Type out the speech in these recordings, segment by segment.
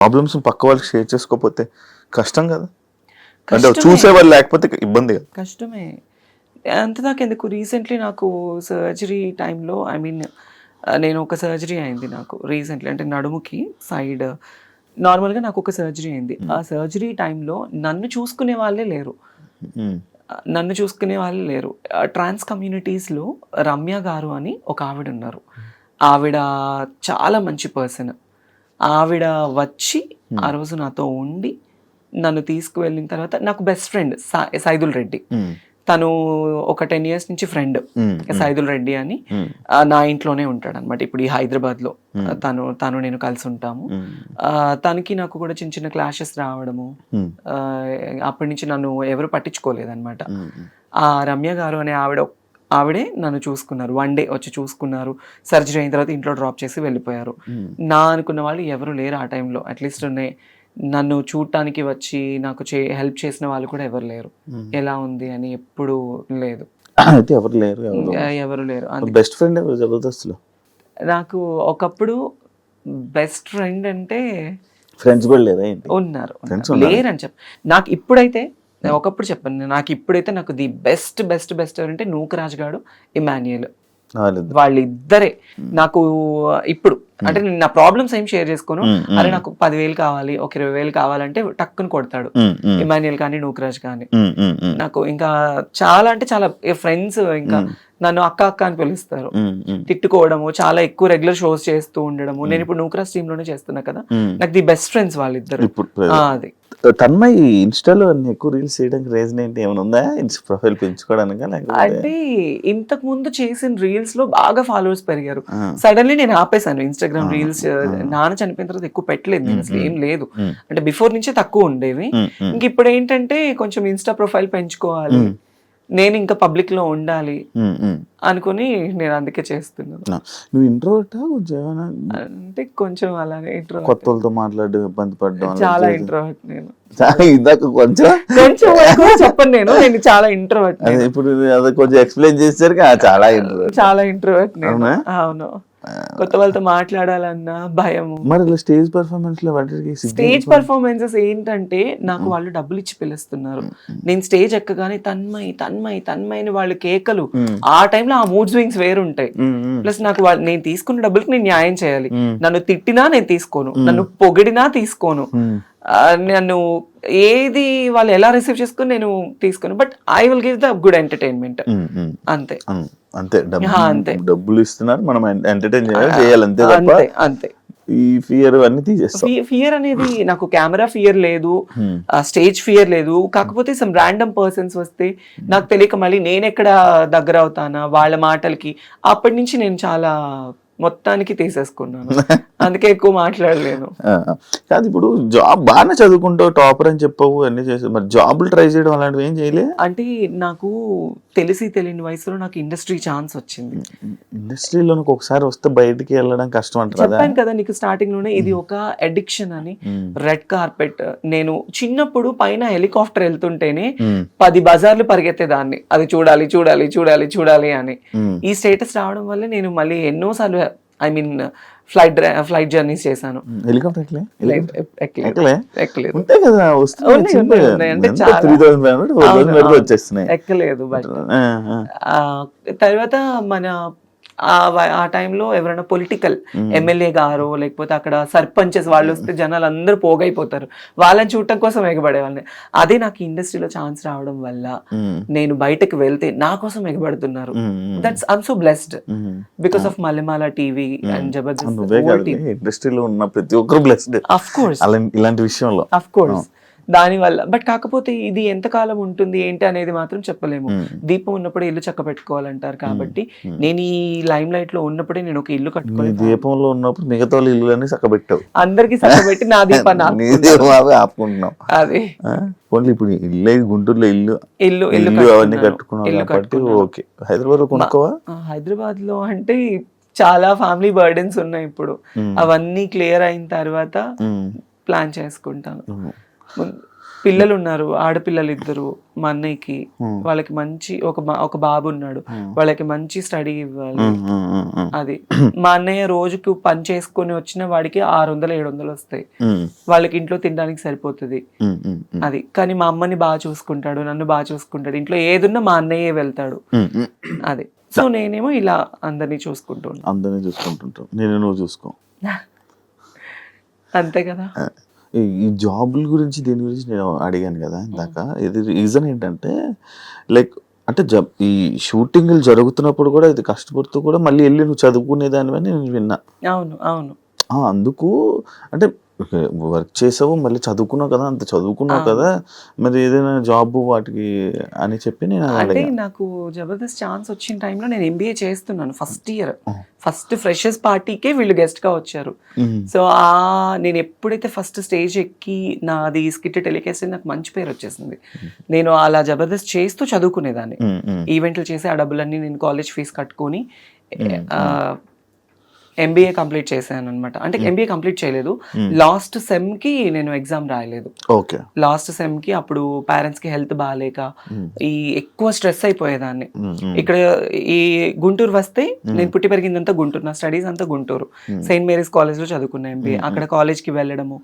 Problems పక్క వాళ్ళకి share చేసుకోకపోతే కష్టం కదా. అంటే. చూసేవాళ్ళు లేకపోతే ఇబ్బంది కదా. కష్టమే. అంతదాకా ఎందుకు రీసెంట్లీ నాకు సర్జరీ టైంలో ఐ మీన్ నేను ఒక సర్జరీ అయింది నాకు రీసెంట్లీ అంటే నడుముకి సైడ్ నార్మల్గా నాకు ఒక సర్జరీ అయింది. ఆ సర్జరీ టైంలో నన్ను చూసుకునే వాళ్ళే లేరు. ఉమ్. నన్ను చూసుకునే వాళ్ళు లేరు. ట్రాన్స్ కమ్యూనిటీస్లో రమ్య గారు అని ఒక ఆవిడ ఉన్నారు. ఆవిడ చాలా మంచి పర్సన్ ఆవిడ వచ్చి ఆ రోజు నాతో ఉండి నన్ను తీసుకువెళ్ళిన తర్వాత నాకు best friend Saidul Reddy. Um. తను ఒక టెన్ ఇయర్స్ నుంచి ఫ్రెండ్ ఉమ్. సైదుల్ రెడ్డి అని నా ఇంట్లోనే ఉంటాడు అనమాట ఇప్పుడు ఈ హైదరాబాద్లో తను తను నేను కలిసి ఉంటాము. తనకి నాకు కూడా చిన్న చిన్న క్లాషెస్ రావడము. అప్పటి నుంచి నన్ను ఎవరు పట్టించుకోలేదన్నమాట. ఆ రమ్య గారు అనే ఆవిడ ఆవిడే నన్ను చూసుకున్నారు. వన్ డే వచ్చి చూసుకున్నారు. సర్జరీ అయిన తర్వాత ఇంట్లో డ్రాప్ చేసి వెళ్ళిపోయారు. నా అనుకున్న వాళ్ళు ఎవరు లేరు ఆ టైంలో అట్లీస్ట్ నన్ను చూడటానికి వచ్చి నాకు చే హెల్ప్ చేసిన వాళ్ళు కూడా ఎవరు లేరు. ఎలా ఉంది అని ఎప్పుడు లేదు. అయితే ఎవరు లేరు ఎవరు లేరు. బెస్ట్ ఫ్రెండ్ ఎవరు? జబర్దస్త్లో? నాకు ఒకప్పుడు బెస్ట్ ఫ్రెండ్ అంటే ఫ్రెండ్స్ కూడా లేదా ఏంటి? ఉన్నారు. ఉన్నారా? లేరని చెప్ప నాకు ఇప్పుడైతే నేను ఒకప్పుడు చెప్పాను నాకు ఇప్పుడైతే నాకు ది బెస్ట్ బెస్ట్ బెస్ట్ ఎవరంటే నూకరాజ్ గాడు ఇమాన్యుయల్ వాళ్ళిద్దరు. వాళ్ళిద్దరే నాకు ఇప్పుడు అంటే నేను నా ప్రాబ్లమ్స్ ఏం షేర్ చేసుకోను. అరే నాకు పదివేలు కావాలి ఒక ఇరవై వేలు కావాలంటే టక్కుని కొడతాడు. ఇమాన్యుయల్ కానీ నూకరాజ్ కానీ. నాకు ఇంకా చాలా అంటే చాలా ఫ్రెండ్స్ ఇంకా. నన్ను అక్క అక్క అని పిలుస్తారు. తిట్టుకోవడము చాలా ఎక్కువ రెగ్యులర్ షోస్ చేస్తూ ఉండడము నేను ఇప్పుడు నూకరాజ్ టీమ్లోనే చేస్తున్నా కదా. నాకు ది బెస్ట్ ఫ్రెండ్స్ వాళ్ళిద్దరు అది తన్మయ్ ఇన్స్టాలో ఎక్కువ రీల్స్ చేయడానికి రీజన్ ఏంటి ఏమైనా ఉందా ప్రొఫైల్ పెంచుకోవడానికా అంటే ఇంతకు ముందు చేసిన రీల్స్లో బాగా ఫాలోవర్స్ పెరిగారు. సడన్లీ నేను ఆపేసాను ఇన్స్టాగ్రామ్ రీల్స్ నాన్న చనిపోయిన తర్వాత ఎక్కువ పెట్టలేదు అసలు ఏం లేదు. అంటే బిఫోర్ నుంచే తక్కువ ఉండేవి. ఇంక ఇప్పుడు ఏంటంటే కొంచెం ఇన్స్టా ప్రొఫైల్ పెంచుకోవాలి. నేను ఇంకా పబ్లిక్లో ఉండాలి. అనుకుని నేను అందుకే చేస్తున్నాను. నువ్వు ఏమైనా అంటే కొంచెం అలాగే ఇంట్రో కొత్త వాళ్ళతో మాట్లాడడం ఇబ్బంది పడడం చాలా ఇంట్రోవర్ట్ నేను. ఇందాక కొంచెం కొంచెం చెప్పను నేను నేను చాలా ఇంట్రోవర్ట్ ఇప్పుడు అది కొంచెం ఎక్స్ప్లెయిన్ చేసేసరికి చాలా ఇంట్రోవర్ట్ చాలా ఇంట్రోవర్ట్ నేను. అవునా? కొత్త వాళ్ళతో మాట్లాడాలన్నా భయము. మరి స్టేజ్ పర్ఫార్మెన్స్లో స్టేజ్ పర్ఫార్మెన్సెస్ ఏంటంటే నాకు వాళ్ళు డబ్బులు ఇచ్చి పిలుస్తున్నారు. నేను స్టేజ్ ఎక్కగానే తన్మయ్ తన్మయ్ తన్మయ్ వాళ్ళు కేకలు. ఆ టైంలో ఆ మూడ్ స్వింగ్స్ వేరుంటాయి. ప్లస్ నాకు వాళ్ళు నేను తీసుకున్న డబ్బులకి నేను న్యాయం చేయాలి. నన్ను తిట్టినా నేను తీసుకోను. నన్ను పొగిడినా తీసుకోను. నన్ను ఏది వాళ్ళు ఎలా రిసీవ్ చేసుకుని నేను తీసుకోను. But I will give the good entertainment. అంతే. అంతే డబ్బు. డబ్బులు ఇస్తున్నారు మనం ఎంటర్టైన్ చేయాలి అంతే తప్ప అంతే ఈ ఫియర్ అన్ని తీసేస్తాం ఫియర్ అనేది నాకు కెమెరా ఫియర్ లేదు Hmm. స్టేజ్ ఫియర్ లేదు కాకపోతే సమ్ ర్యాండమ్ పర్సన్స్ వస్తే నాకు తెలియక మళ్ళీ నేను ఎక్కడ దగ్గర అవుతానా వాళ్ళ మాటలకి అప్పటి నుంచి నేను చాలా మొత్తానికి తీసేసుకున్నాను. అందుకే ఎక్కువ మాట్లాడలేను. కాదు ఇప్పుడు జాబ్ బాగానే చదువుకుంటావు టాపర్ అని చెప్పవు అన్ని చేసావు మరి జాబులు ట్రై చేయడం అలాంటివి ఏం చేయలే? అంటే నాకు తెలిసి తెలియని వయసులో నాకు ఇండస్ట్రీ ఛాన్స్ వచ్చింది. ఇండస్ట్రీలో ఒకసారి వస్తే బయటికి వెళ్ళడం కష్టం అంటారు చెప్పాను కదా నీకు స్టార్టింగ్లోనే ఇది ఒక అడిక్షన్ అని. రెడ్ కార్పెట్ నేను చిన్నప్పుడు పైన హెలికాప్టర్ వెళ్తుంటేనే. పది బజార్లు పరిగెత్తేదాన్ని. అది చూడాలి చూడాలి చూడాలి చూడాలి అని. ఈ స్టేటస్ రావడం వల్ల నేను మళ్ళీ ఎన్నోసార్లు I mean flight flight journeys చేశాను. హెలికాప్టర్ ఎక్కలేదు. ఎక్కలే? ఎక్కలేదు. బట్. తర్వాత మన ఆ టైంలో ఎవరైనా పొలిటికల్ ఎమ్మెల్యే గారు లేకపోతే అక్కడ సర్పంచెస్ వాళ్ళు వస్తే జనాలు అందరూ పోగైపోతారు. వాళ్ళని చూడటం కోసం ఎగబడే వాళ్ళని అదే నాకు ఇండస్ట్రీలో ఛాన్స్ రావడం వల్ల. నేను బయటకు వెళ్తే నా కోసం ఎగబడుతున్నారు. That's I'm so blessed. Because of Mallemala TV and Jabardasth ఇండస్ట్రీలో ఉన్న ప్రతి ఒక్కరు బ్లెస్డ్ అఫ్ కోర్స్ ఇలాంటి విషయంలో. అఫ్ కోర్స్ దాని వల్ల బట్ కాకపోతే ఇది ఎంతకాలం ఉంటుంది ఏంటి అనేది మాత్రం చెప్పలేము. దీపం ఉన్నప్పుడే ఇల్లు చక్క పెట్టుకోవాలంటారు కాబట్టి నేను ఈ లైమ్ లైట్లో ఉన్నప్పుడే నేను ఒక ఇల్లు నీ కట్టుకొని దీపంలో ఉన్నప్పుడు మిగతా ఇల్లు చక్కబెట్టావు. అందరికి చక్కబెట్టి నా దీపాన్ని ఆపుకుంటున్నాం అది. ఓన్లీ ఇప్పుడు ఇల్లు గుంటూరులో ఇల్లు ఇల్లు ఇల్లు అవన్నీ ఇల్లు కాబట్టి. ఓకే. హైదరాబాద్లో కొనుక్కోవా? హైదరాబాద్లో అంటే చాలా ఫ్యామిలీ బర్డెన్స్ ఉన్నాయి ఇప్పుడు. అవన్నీ క్లియర్ అయిన తర్వాత. ప్లాన్ చేసుకుంటాను. పిల్లలు ఉన్నారు ఆడపిల్లలు ఇద్దరు మా అన్నయ్యకి. వాళ్ళకి మంచి ఒక ఒక బాబు ఉన్నాడు. వాళ్ళకి మంచి స్టడీ ఇవ్వాలి. అది. మా అన్నయ్య రోజుకు పని చేసుకొని వచ్చిన వాడికి ఆరు వందలు ఏడు వందలు వస్తాయి వాళ్ళకి ఇంట్లో తినడానికి సరిపోతుంది. అది. కానీ మా అమ్మని బాగా చూసుకుంటాడు నన్ను బాగా చూసుకుంటాడు. ఇంట్లో ఏదున్నా మా అన్నయ్యే వెళ్తాడు. అది. సో నేనేమో ఇలా అందరినీ చూసుకుంటూ ఉన్నా అందరినీ చూసుకుంటుంటాం నేను నువ్వు చూసుకో. అంతే కదా? ఈ జాబుల గురించి దీని గురించి నేను అడిగాను కదా ఇందాక. ఇది రీజన్ ఏంటంటే లైక్ అంటే జబ్ ఈ షూటింగ్లు జరుగుతున్నప్పుడు కూడా ఇది కష్టపడుతూ కూడా మళ్ళీ వెళ్ళి నువ్వు చదువుకునేదానివని నేను విన్నా. అవును అవును. అందుకు అంటే వర్క్ చేసావు మళ్ళీ చదువుకున్నావు కదా అంత చదువుకున్నావు కదా మరి ఏదైనా జాబ్ వాటికి అని చెప్పి నేను అది అంటే నాకు జబర్దస్త్ ఛాన్స్ వచ్చిన టైంలో నేను ఎంబీఏ చేస్తున్నాను ఫస్ట్ ఇయర్. ఫస్ట్ ఫ్రెషర్స్ పార్టీకే వీళ్ళు గెస్ట్గా వచ్చారు. సో ఆ నేను ఎప్పుడైతే ఫస్ట్ స్టేజ్ ఎక్కి నాది స్కిట్ టెలికాస్ట్ నాకు మంచి పేరు వచ్చేసింది. నేను అలా జబర్దస్త్ చేస్తూ చదువుకునేదాన్ని. ఈవెంట్లు చేసి ఆ డబ్బులన్నీ నేను కాలేజ్ ఫీజు కట్టుకొని ఎంబీఏ కంప్లీట్ చేశాను అనమాట అంటే ఎంబీఏ కంప్లీట్ చేయలేదు. లాస్ట్ సెమ్కి నేను ఎగ్జామ్ రాయలేదు. ఓకే లాస్ట్ సెమ్కి అప్పుడు పేరెంట్స్కి హెల్త్ బాగాలేక ఈ ఎక్కువ స్ట్రెస్ అయిపోయేదాన్ని. ఉమ్, ఇక్కడ ఈ గుంటూరు వస్తే నేను పుట్టి పెరిగిందంతా గుంటూరు. నా స్టడీస్ అంతా గుంటూరు. సెయింట్ మేరీస్ కాలేజ్లో చదువుకున్నా ఎంబీఏ అక్కడ కాలేజ్కి వెళ్ళడము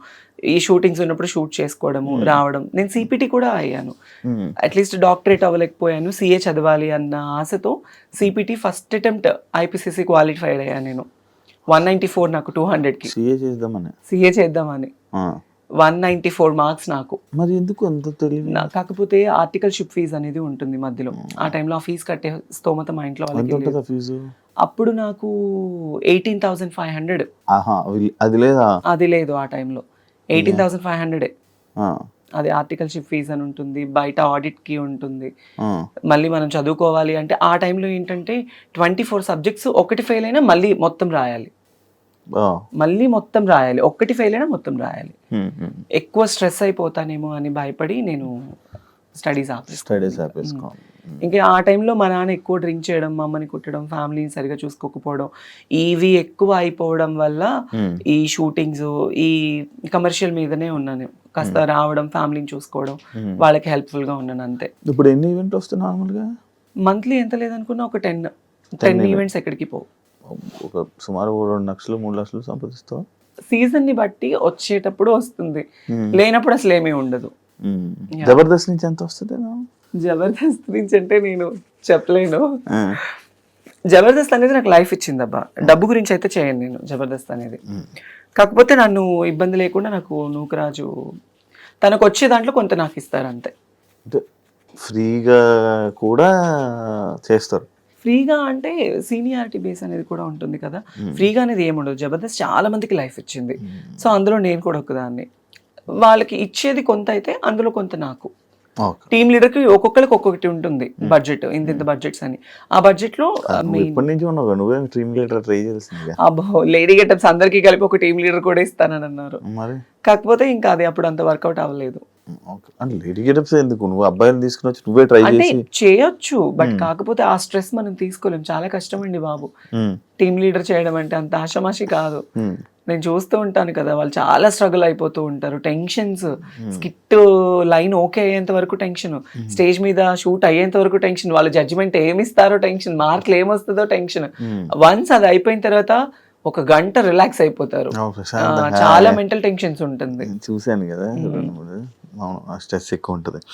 ఈ షూటింగ్స్ ఉన్నప్పుడు షూట్ చేసుకోవడము రావడం. నేను సిపిటి కూడా అయ్యాను. At least doctorate అవ్వలేకపోయాను. సిఏ చదవాలి అన్న ఆశతో CPT first attempt IPCC qualified అయ్యాను నేను. వన్ నైంటీ ఫోర్ నాకు టూ హండ్రెడ్కి. సిఏ చేద్దామని. సిఏ చేద్దామని. వన్ నైంటీ ఫోర్ మార్క్స్ నాకు. మరి ఎందుకు అంత తెలివి? నా- కాకపోతే ఆర్టికల్షిప్ ఫీజ్ అనేది ఉంటుంది మధ్యలో. ఆ టైంలో ఆ ఫీజు కట్టే స్తోమత మా ఇంట్లో వాళ్ళకి ఫీజు? అప్పుడు నాకు ఎయిటీన్ థౌసండ్ ఫైవ్ హండ్రెడ్. అది లేదా? అది లేదు ఆ టైంలో. ఎయిటీన్ థౌసండ్ ఫైవ్ హండ్రెడే. అది ఆర్టికల్షిప్ ఫీజ్ అని ఉంటుంది బయట audit కి ఉంటుంది. మళ్ళీ మనం చదువుకోవాలి అంటే ఆ టైంలో ఏంటంటే ట్వంటీ ఫోర్ సబ్జెక్ట్స్ ఒకటి ఫెయిల్ అయినా మళ్ళీ మొత్తం రాయాలి. మళ్ళీ మొత్తం రాయాలి. ఒక్కటి ఫెయిల్ అయినా మొత్తం రాయాలి. ఎక్కువ స్ట్రెస్ అయిపోతానేమో అని భయపడి నేను స్టడీస్ స్టడీస్ ఆపేసుకోవాలి ఇంకా ఆ టైంలో మా నాన్న ఎక్కువ డ్రింక్ చేయడం మా అమ్మని కుట్టడం ఫ్యామిలీని సరిగా చూసుకోకపోవడం ఇవి ఎక్కువ అయిపోవడం వల్ల ఈ షూటింగ్స్ ఈ కమర్షియల్ మీదనే ఉన్నాను. కాస్త రావడం ఫ్యామిలీని చూసుకోవడం ఉమ్. వాళ్ళకి హెల్ప్ఫుల్గా ఉన్నాను అంతే. ఇప్పుడు ఎన్ని ఈవెంట్ వస్తాయి నార్మల్గా? మంత్లీ ఎంత లేదనుకున్నా ఒక టెన్ టెన్ ఈవెంట్స్. ఎక్కడికి పోవు. ఒక సుమారు రెండు లక్షలు మూడు లక్షలు సంపాదిస్తావు? సీజన్ని బట్టి వచ్చేటప్పుడు వస్తుంది. Hmm. లేనప్పుడు అసలు ఏమీ ఉండదు. జబర్దస్త్ నుంచి ఎంత వస్తుంది జబర్దస్త్ నుంచి అంటే నేను చెప్పలేను. జబర్దస్త్ అనేది నాకు లైఫ్ ఇచ్చింది అబ్బా డబ్బు గురించి అయితే చేయను నేను జబర్దస్త్ అనేది. కాకపోతే నన్ను ఇబ్బంది లేకుండా నాకు నూకరాజు తనకు వచ్చే దాంట్లో కొంత నాకు ఇస్తారు అంతే. ఫ్రీగా కూడా చేస్తారు. ఫ్రీగా అంటే సీనియారిటీ బేస్ అనేది కూడా ఉంటుంది కదా. ఫ్రీగా అనేది ఏముండదు జబర్దస్త్ చాలా మందికి లైఫ్ ఇచ్చింది. సో అందులో నేను కూడా ఒకదాన్ని. వాళ్ళకి ఇచ్చేది కొంత అయితే అందులో కొంత నాకు. టీమ్ లీడర్కి ఒక్కొక్కరికి ఒక్కొక్కటి ఉంటుంది బడ్జెట్ ఇంత ఇంత బడ్జెట్స్ అని. ఆ బడ్జెట్లో ఇప్పటి నుంచి ఉన్నావు నువ్వే డ్రీమ్ లీడర్ ట్రై అబ్బో లేడీ గెటప్స్ అందరికీ కలిపి ఒక టీమ్ లీడర్ కూడా ఇస్తానని అన్నారు. కాకపోతే ఇంకా అది అప్పుడు అంత వర్కౌట్ అవ్వలేదు. అంటే లేడీ గెటప్స్ ఎందుకు? నువ్వు అబ్బాయిని తీసుకుని వచ్చి నువ్వే ట్రై చేసి చేయొచ్చు బట్ కాకపోతే ఆ స్ట్రెస్ మనం తీసుకోలేం. చాలా కష్టం అండి బాబు టీమ్ లీడర్ చేయడం అంటే అంత ఆషమాషి కాదు. నేను చూస్తూ ఉంటాను కదా వాళ్ళు చాలా స్ట్రగుల్ అయిపోతూ ఉంటారు. టెన్షన్స్ స్కిట్ లైన్ ఓకే అయ్యేంత వరకు టెన్షన్. స్టేజ్ మీద షూట్ అయ్యేంత వరకు టెన్షన్. వాళ్ళ జడ్జిమెంట్ ఏమి ఇస్తారో టెన్షన్. మార్కులు ఏమొస్తుందో టెన్షన్. వన్స్ అది అయిపోయిన తర్వాత ఒక గంట రిలాక్స్ అయిపోతారు. చాలా మెంటల్ టెన్షన్స్ ఉంటుంది. చూశాను కదా. అవును ఆ స్ట్రెస్ ఎక్కువ ఉంటుంది.